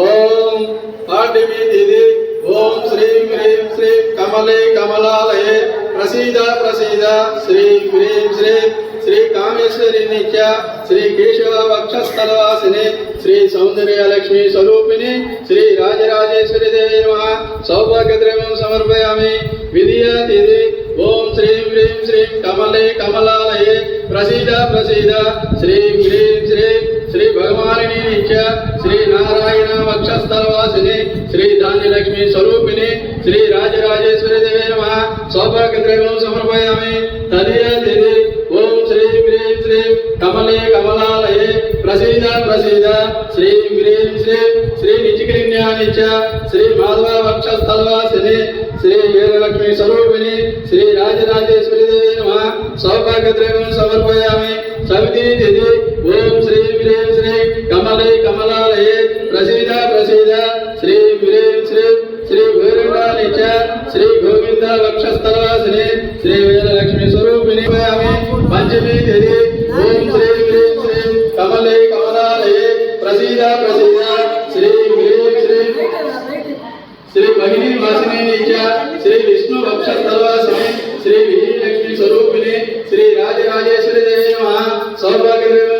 ఓం పాడ్యమీది ఓం శ్రీం హ్రీం శ్రీం కమలే కమలాలయే ప్రసీద ప్రసీద. శ్రీం హ్రీం శ్రీం శ్రీ కామేశ్వరి నిత్య శ్రీ కేశవ వక్షస్థలవాసిని శ్రీ సౌందర్యలక్ష్మి స్వరూపిణి శ్రీ రాజరాజేశ్వరి దేవి నమ. సౌభాగ్య ద్రవ్యం సమర్పయామి. విధియాతిథి ఓం శ్రీం హ్రీం శ్రీం కమలే కమలాలయే ప్రసీద ప్రసీద. శ్రీం హ్రీం శ్రీ నారాయణ వక్షస్థలవాసిని శ్రీ ధాన్యలక్ష్మి స్వరూపిణి శ్రీ రాజరాజేశ్వరి దేవే నమ. సౌభాగ్య ద్రవ్యం సమర్పయామి తదియతిథి ఓం శ్రీం హ్రీం శ్రీం కమలే కమలాలయే ప్రసీద ప్రసీద. శ్రీం హ్రీం శ్రీం శ్రీ నిచికిరిణ్యా శ్రీ మాధవ వక్షస్థలవాసిని శ్రీ వీరలక్ష్మి స్వరూపిణి శ్రీ రాజరాజేశ్వరి దేవే నమ. సౌభాగ్య ద్రవ్యం సమర్పయామి. సమితి తిథి ఓం శ్రీ హ్రీం శ్రీ కమలే కమలాలయే ప్రసీద ప్రసీద శ్రీ హ్రీం శ్రీ శ్రీ వీరంగా నిత్య శ్రీ గోవింద వక్షస్థలవాసిని శ్రీ వీరలక్ష్మి స్వరూపిణి పయామి పంచమి తిథి ఓం శ్రీ హ్రీం శ్రీ కమలే కమలాలయే ప్రసీద ప్రసీద శ్రీ హ్రీం శ్రీ శ్రీ మహిళీ వాసిని నిత్య శ్రీ విష్ణు వక్ష తలవాసిని శ్రీ విజయలక్ష్మి స్వరూపిణి శ్రీ రాజరాజేశ్వరి దేవి నమ సౌభాగ్య ద్రవ్యం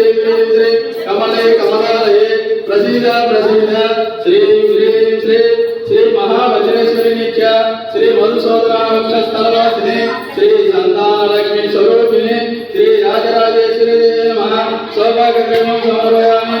సమర్పయామి షష్ఠీ తిథి ఓం శ్రీ హ్రీం శ్రీ కమలే కమలాలయే ప్రసీద ప్రసీద శ్రీ హ్రీం శ్రీ శ్రీ మహావజ్రేశ్వరి నిత్య శ్రీ మధుసూదన వక్ష స్థలవాసిని శ్రీ సంతానలక్ష్మి స్వరూపిణి శ్రీ రాజరాజేశ్వరి దేవి నమ సౌభాగ్య ద్రవ్యం సమర్పయామి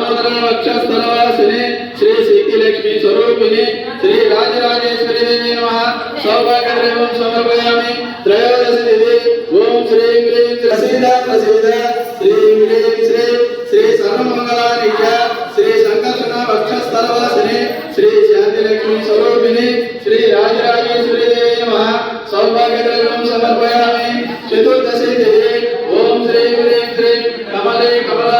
దామోదర వక్షస్థలవాసిని శ్రీ సిద్ధిలక్ష్మి స్వరూపిణి శ్రీ రాజరాజేశ్వరి దేవి నమ. సౌభాగ్య ద్రవ్యం సమర్పయామి. త్రయోదశి దివి ఓం శ్రీ హ్రీం ప్రసీద ప్రసీద. శ్రీ హ్రీం శ్రీ శ్రీ సర్వమంగళ శ్రీ సంకర్షణ వక్షస్థలవాసిని. శ్రీ శాంతి లక్ష్మి స్వరూపిణి. శ్రీ రాజరాజేశ్వరి దేవి నమ. సౌభాగ్య ద్రవ్యం సమర్పయామి. చతుర్దశి దివి ఓం శ్రీ హ్రీం శ్రీ. కమలే కమలా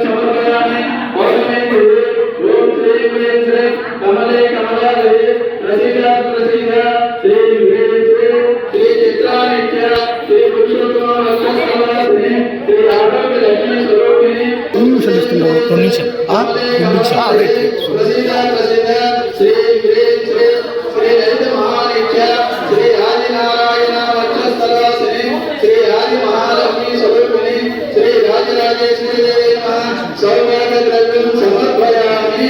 శ్రీ రాజరాజేశ్వరి దేవి నమః ద్రవ్యం సమర్పయామి